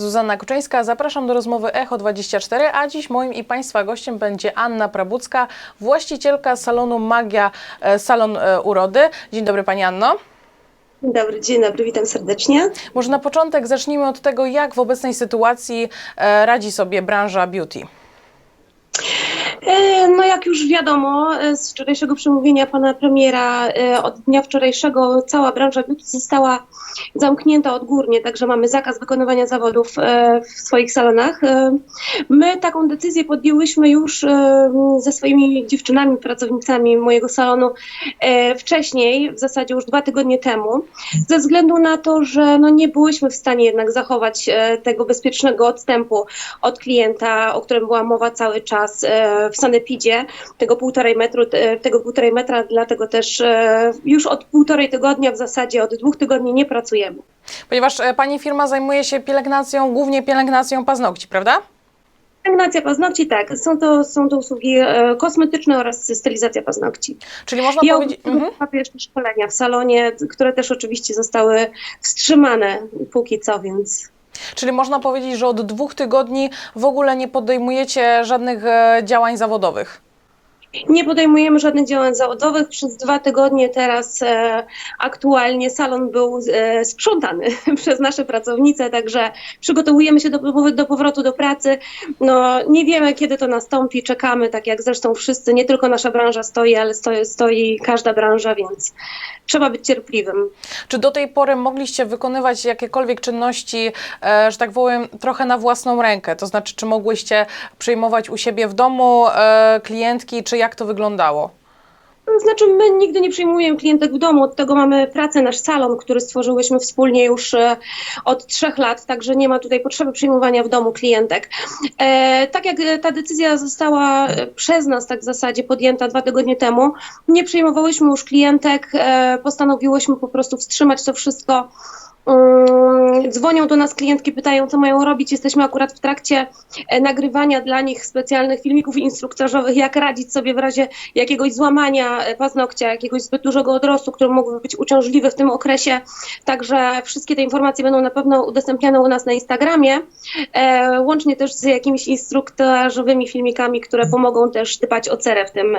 Zuzanna Kuczyńska, zapraszam do rozmowy Echo 24, a dziś moim i Państwa gościem będzie Anna Prabucka, właścicielka salonu Magia e, Salon e, Urody. Dzień dobry Pani Anno. Dzień dobry, dzień dobry, witam serdecznie. Może na początek zacznijmy od tego, jak w obecnej sytuacji e, radzi sobie branża beauty. E, No jak już wiadomo e, z wczorajszego przemówienia pana premiera, e, od dnia wczorajszego cała branża beauty została zamknięta odgórnie, także mamy zakaz wykonywania zawodów w swoich salonach. My taką decyzję podjęłyśmy już ze swoimi dziewczynami, pracownicami mojego salonu wcześniej, w zasadzie już dwa tygodnie temu, ze względu na to, że no nie byłyśmy w stanie jednak zachować tego bezpiecznego odstępu od klienta, o którym była mowa cały czas w sanepidzie, tego półtorej metru, tego półtorej metra, dlatego też e, już od półtorej tygodnia w zasadzie, od dwóch tygodni nie pracujemy. Ponieważ e, Pani firma zajmuje się pielęgnacją, głównie pielęgnacją paznokci, prawda? Pielęgnacja paznokci, tak, są to, są to usługi e, kosmetyczne oraz stylizacja paznokci. Czyli można Ja powiedzieć... Mhm. jeszcze szkolenia w salonie, które też oczywiście zostały wstrzymane póki co, więc Czyli można powiedzieć, że od dwóch tygodni w ogóle nie podejmujecie żadnych e, działań zawodowych. Nie podejmujemy żadnych działań zawodowych. Przez dwa tygodnie teraz e, aktualnie salon był e, sprzątany przez nasze pracownice, także przygotowujemy się do, do powrotu do pracy. No, nie wiemy, kiedy to nastąpi, czekamy, tak jak zresztą wszyscy, nie tylko nasza branża stoi, ale stoi, stoi każda branża, więc trzeba być cierpliwym. Czy do tej pory mogliście wykonywać jakiekolwiek czynności, e, że tak powiem, trochę na własną rękę? To znaczy, czy mogłyście przyjmować u siebie w domu e, klientki, czy jak to wyglądało? To znaczy, my nigdy nie przyjmujemy klientek w domu, od tego mamy pracę, nasz salon, który stworzyłyśmy wspólnie już e, od trzech lat, także nie ma tutaj potrzeby przyjmowania w domu klientek. E, tak jak ta decyzja została e, przez nas tak w zasadzie podjęta dwa tygodnie temu, nie przyjmowałyśmy już klientek, e, postanowiłyśmy po prostu wstrzymać to wszystko. Mm, Dzwonią do nas klientki, pytają, co mają robić. Jesteśmy akurat w trakcie e, nagrywania dla nich specjalnych filmików instruktażowych, jak radzić sobie w razie jakiegoś złamania e, paznokcia, jakiegoś zbyt dużego odrostu, który mógłby być uciążliwy w tym okresie. Także wszystkie te informacje będą na pewno udostępniane u nas na Instagramie, e, łącznie też z jakimiś instruktażowymi filmikami, które pomogą też dbać o cerę w tym,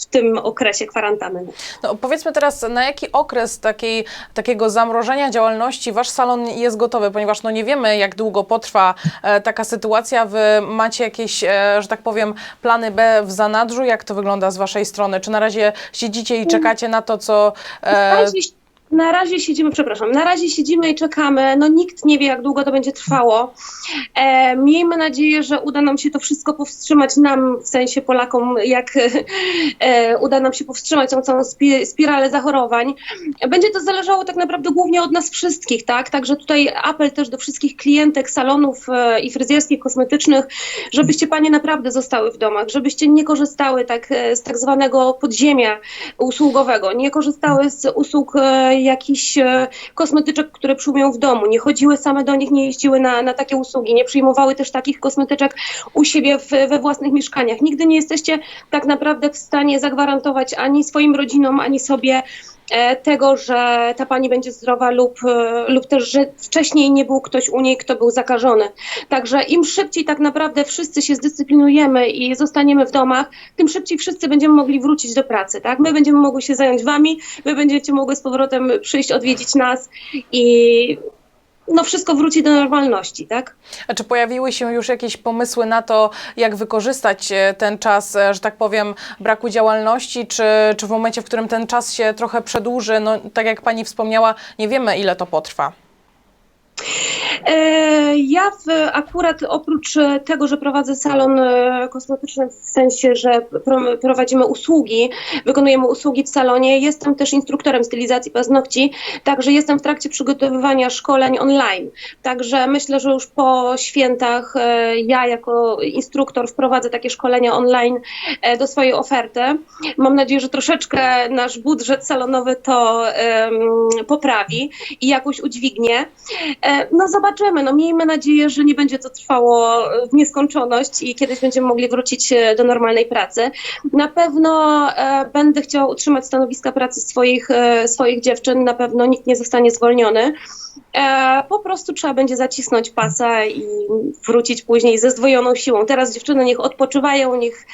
w tym okresie kwarantanny. No, powiedzmy teraz, na jaki okres takiej, takiego zamrożenia działalności wasz salon jest gotowy, ponieważ no nie wiemy, jak długo potrwa e, taka sytuacja. Wy macie jakieś, e, że tak powiem, plany B w zanadrzu? Jak to wygląda z waszej strony? Czy na razie siedzicie i czekacie na to, co... E, na razie siedzimy, przepraszam, na razie siedzimy i czekamy. No nikt nie wie, jak długo to będzie trwało. E, miejmy nadzieję, że uda nam się to wszystko powstrzymać nam, w sensie Polakom, jak e, uda nam się powstrzymać tą całą spi, spiralę zachorowań. Będzie to zależało tak naprawdę głównie od nas wszystkich, tak? Także tutaj apel też do wszystkich klientek salonów e, i fryzjerskich, kosmetycznych, żebyście panie naprawdę zostały w domach, żebyście nie korzystały tak e, z tak zwanego podziemia usługowego, nie korzystały z usług e, jakichś e, kosmetyczek, które przyjmują w domu, nie chodziły same do nich, nie jeździły na, na takie usługi, nie przyjmowały też takich kosmetyczek u siebie w, we własnych mieszkaniach. Nigdy nie jesteście tak naprawdę w stanie zagwarantować ani swoim rodzinom, ani sobie tego, że ta pani będzie zdrowa lub, e, lub też, że wcześniej nie był ktoś u niej, kto był zakażony. Także im szybciej tak naprawdę wszyscy się zdyscyplinujemy i zostaniemy w domach, tym szybciej wszyscy będziemy mogli wrócić do pracy, tak? My będziemy mogły się zająć wami, wy będziecie mogły z powrotem przyjść, odwiedzić nas i no wszystko wróci do normalności, tak? A czy pojawiły się już jakieś pomysły na to, jak wykorzystać e, ten czas, e, że tak powiem, braku działalności, czy, czy w momencie, w którym ten czas się trochę przedłuży, no tak jak Pani wspomniała, nie wiemy ile to potrwa. E, Ja w, akurat oprócz tego, że prowadzę salon e, kosmetyczny w sensie, że pro- prowadzimy usługi, wykonujemy usługi w salonie, jestem też instruktorem stylizacji paznokci, także jestem w trakcie przygotowywania szkoleń online. Także myślę, że już po świętach e, ja jako instruktor wprowadzę takie szkolenia online do swojej oferty. Mam nadzieję, że troszeczkę nasz budżet salonowy to em, poprawi i jakoś udźwignie. No zobaczymy, no miejmy nadzieję, że nie będzie to trwało w nieskończoność i kiedyś będziemy mogli wrócić e, do normalnej pracy. Na pewno e, będę chciała utrzymać stanowiska pracy swoich, e, swoich dziewczyn, na pewno nikt nie zostanie zwolniony. E, po prostu trzeba będzie zacisnąć pasa i wrócić później ze zdwojoną siłą. Teraz dziewczyny niech odpoczywają, niech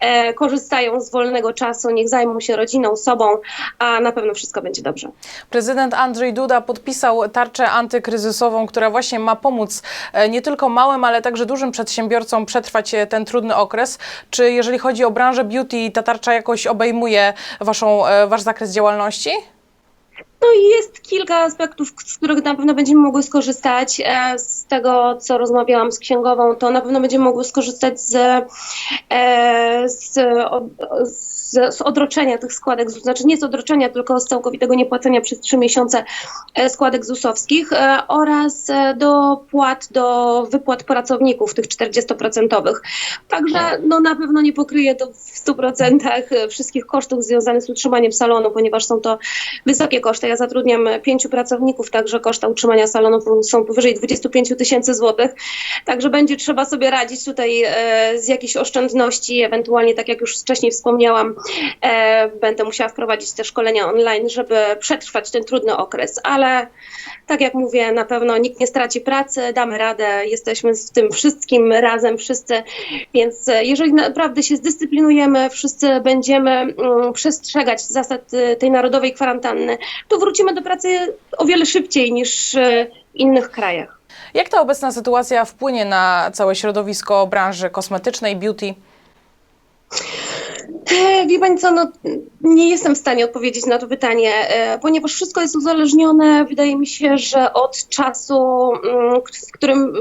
e, korzystają z wolnego czasu, niech zajmą się rodziną, sobą, a na pewno wszystko będzie dobrze. Prezydent Andrzej Duda podpisał tarczę antykryzysową, która właśnie ma pomóc e, nie tylko małym, ale także dużym przedsiębiorcom przetrwać e, ten trudny okres. Czy jeżeli chodzi o branżę beauty, ta tarcza jakoś obejmuje waszą, e, wasz zakres działalności? No jest kilka aspektów, z których na pewno będziemy mogły skorzystać. Z tego, co rozmawiałam z księgową, to na pewno będziemy mogły skorzystać z, z, od- z, z odroczenia tych składek, ZUS, znaczy nie z odroczenia, tylko z całkowitego niepłacenia przez trzy miesiące e, składek ZUS-owskich e, oraz e, do płat, do wypłat pracowników, tych 40%. Także no, na pewno nie pokryje to w 100% wszystkich kosztów związanych z utrzymaniem salonu, ponieważ są to wysokie koszty. Ja zatrudniam pięciu pracowników, także koszta utrzymania salonu są powyżej 25 tysięcy złotych. Także będzie trzeba sobie radzić tutaj z jakichś oszczędności, ewentualnie, tak jak już wcześniej wspomniałam, będę musiała wprowadzić te szkolenia online, żeby przetrwać ten trudny okres, ale tak jak mówię, na pewno nikt nie straci pracy, damy radę, jesteśmy z tym wszystkim razem wszyscy, więc e, jeżeli naprawdę się zdyscyplinujemy, wszyscy będziemy mm, przestrzegać zasad e, tej narodowej kwarantanny, to wrócimy do pracy o wiele szybciej niż e, w innych krajach. Jak ta obecna sytuacja wpłynie na całe środowisko branży kosmetycznej, beauty? Wie Pani co, no, nie jestem w stanie odpowiedzieć na to pytanie, e, ponieważ wszystko jest uzależnione, wydaje mi się, że od czasu, mm, którym,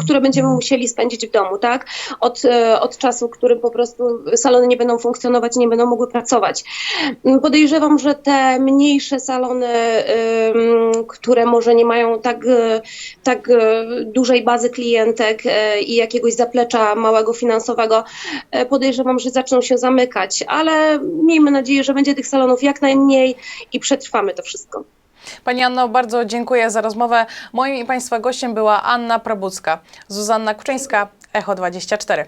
które będziemy musieli spędzić w domu, tak? Od, e, od czasu, w którym po prostu salony nie będą funkcjonować, nie będą mogły pracować. Mm, Podejrzewam, że te mniejsze salony, które może nie mają tak, e, tak dużej bazy klientek i jakiegoś zaplecza małego finansowego, podejrzewam, że zaczną się zamykać, ale miejmy nadzieję, że będzie tych salonów jak najmniej i przetrwamy to wszystko. Pani Anno, bardzo dziękuję za rozmowę. Moim i Państwa gościem była Anna Prabucka. Zuzanna Kuczyńska, Echo 24.